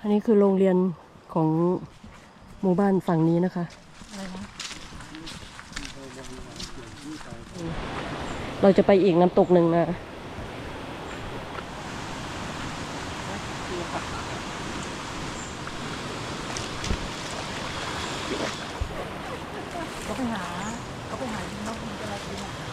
อันนี้คือโรงเรียนของหมู่บ้านฝั่งนี้นะคะ เราจะไปอีกน้ำตกหนึ่งนะเขาไปหาเขาไปหากินนกมันจะอะไรกินอะ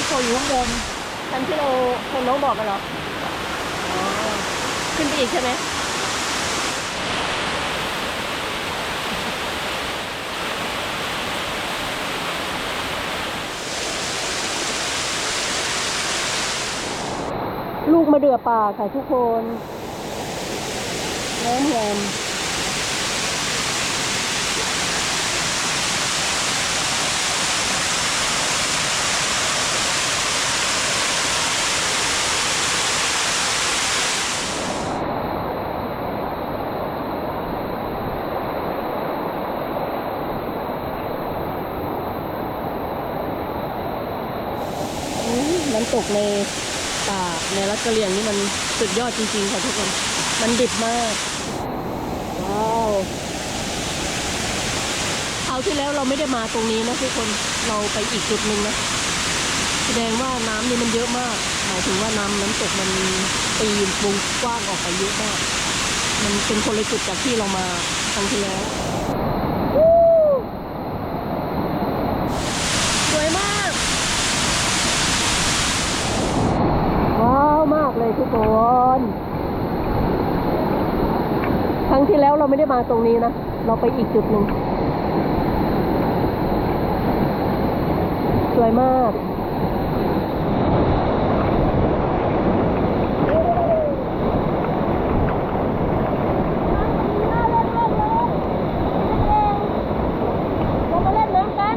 แต่ชั้นโซอยู่ข้างบนชั้นที่เราคนน้องบอกกันเหรออ๋อขึ้นไปอีกใช่ไหมลูกมะเดือป่าค่ะทุกคนน้ำแฮม อืมน้ำตกในป่าในรัฐ กะเหรี่ยงนี่มันสุดยอดจริงๆค่ะทุกคน มันดิบมาก ว้าวคราวที่แล้วเราไม่ได้มาตรงนี้นะทุกคน เราไปอีกจุดหนึ่งนะ แสดงว่าน้ำนี่มันเยอะมาก หมายถึงว่าน้ำน้ำตกมันตีวงกว้างออกไปเยอะมาก มันเป็นคนละจุดจากที่เรามาครั้งที่แล้ววู้สวยมาก ว้าวมากเลยทุก คนครั้งที่แล้วเราไม่ได้มาตรงนี้นะ เราไปอีกจุดหนึ่ง สวยมาก เรามาเล่นน้ำกัน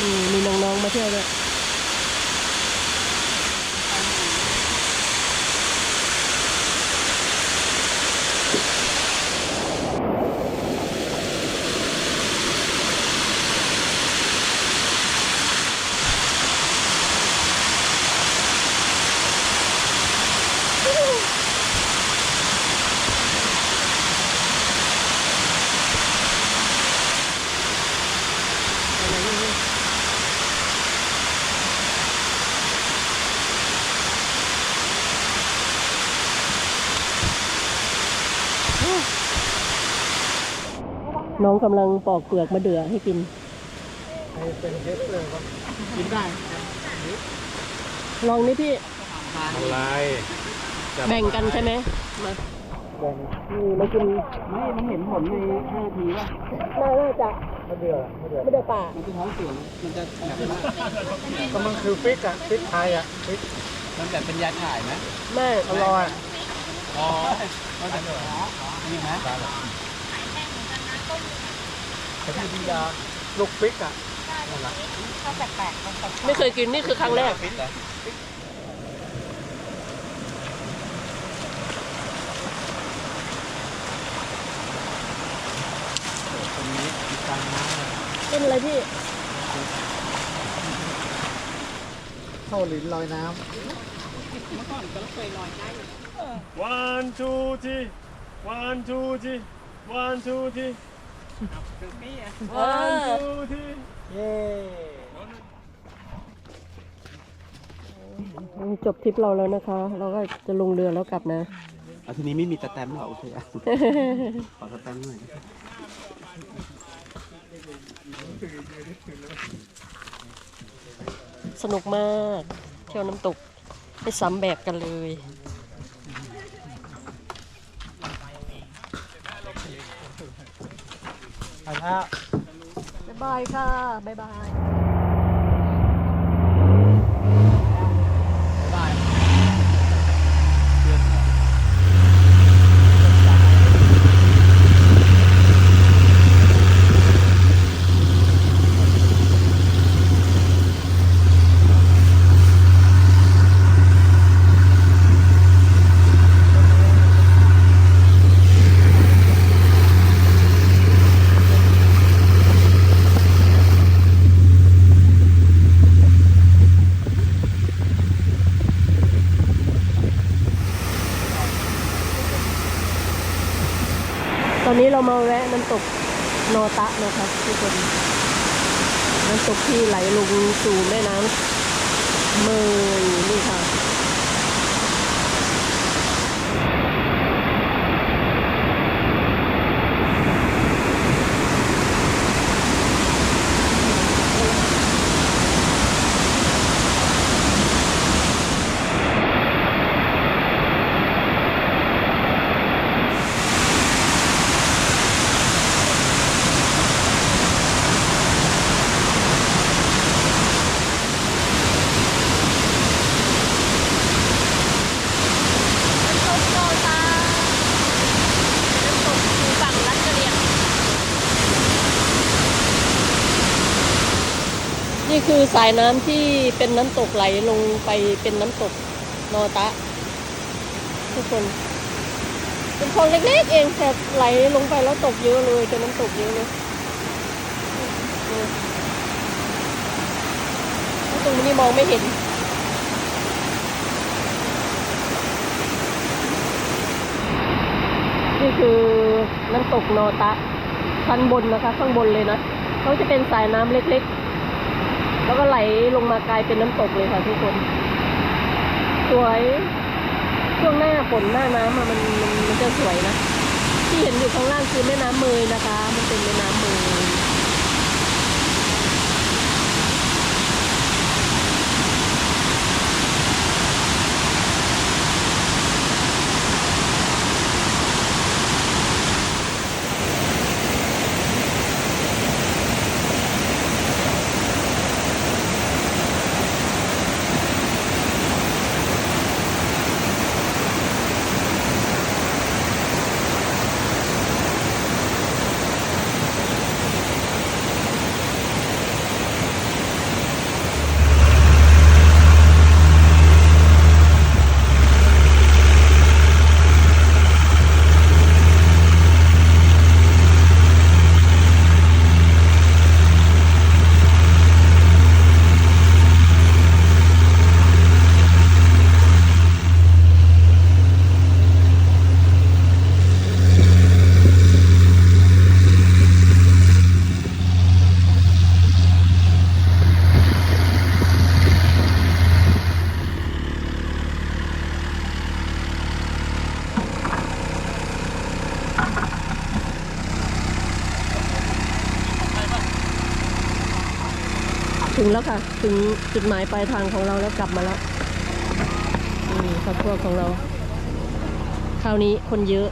นี่มีน้องๆมาเที่ยวด้วย น้องกำลังปอกเปลือกมะเดื่อให้กินเป็นเทสเลยครับกินได้ ลองนี่พี่อะไรจะแบ่งกันใช่ไหมมาแบ่งนี่มากินไม่มันเห็นผลในห้าทีว่าน่าจะมะเดือมะเดือไม่ได้ป่ามันคือท้องเสียงมันจะแบบว่าก็มันคือฟิกอะฟิกไทยอะฟิกมันแบบเป็นยาถ่ายไหมไม่อร่อยอ๋อมันจะนี่ไหม แต่ที่ดียาลูกฟิกอะนั่นแหละไม่เคยกินนี่คือครั้งแรกฟิตเหรอตรงนี้มีกลางน้ำเลยเป็นอะไรพี่เข้าลิ้นลอยน้ One, two, three. One, two, three. One, two, three. เออเย้จบทริปเราแล้วนะคะ เราก็จะลงเรือแล้วกลับนะเอาทีนี้ไม่มีสแตมหรอโอเคอะขอสแตมหน่อยสนุกมาก เที่ยวน้ำตกไม่ซ้ำแบบกันเลย ไปแล้ว บ๊ายบายค่ะ บ๊ายบาย ตอนนี้เรามาแวะน้ำตกโนตะนะคะทุกคนน้ำตกที่ไหลลงสู่แม่น้ำเมยนี่ค่ะ น้ำตกโนตาน้ำตกอยู่ฝั่งรัดกระเรียง นี่คือสายน้ำที่เป็นน้ำตกไหลลงไปเป็นน้ำตกโนตะ ทุกคน เป็นคลองเล็กๆเองแต่ไหลลงไปแล้วตกเยอะเลยเป็นน้ำตกเยอะเลยนี่แล้วตรงนี้มองไม่เห็นนี่คือน้ำตกโนตะชั้นบนนะคะ ข้างบนเลยนะเขาจะเป็นสายน้ำเล็กๆ แล้วก็ไหลลงมากลายเป็นน้ำตกเลยค่ะทุกคน สวยช่วงหน้าฝนหน้าน้ำมันมันมันจะสวยนะ ที่เห็นอยู่ข้างล่างคือแม่น้ำเมยนะคะ มันเป็นแม่น้ำเมย ถึงแล้วค่ะ ถึงจุดหมายปลายทางของเราแล้วกลับมาแล้วนี่ครอบครัวของเรา คราวนี้คนเยอะ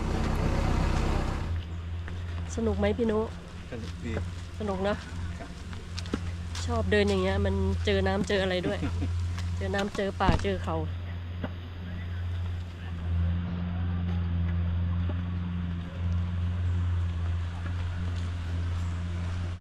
สนุกไหมพี่นุสนุกดีสนุกนะ ชอบเดินอย่างเงี้ย มันเจอน้ำเจออะไรด้วย เจอน้ำเจอป่าเจอเขาค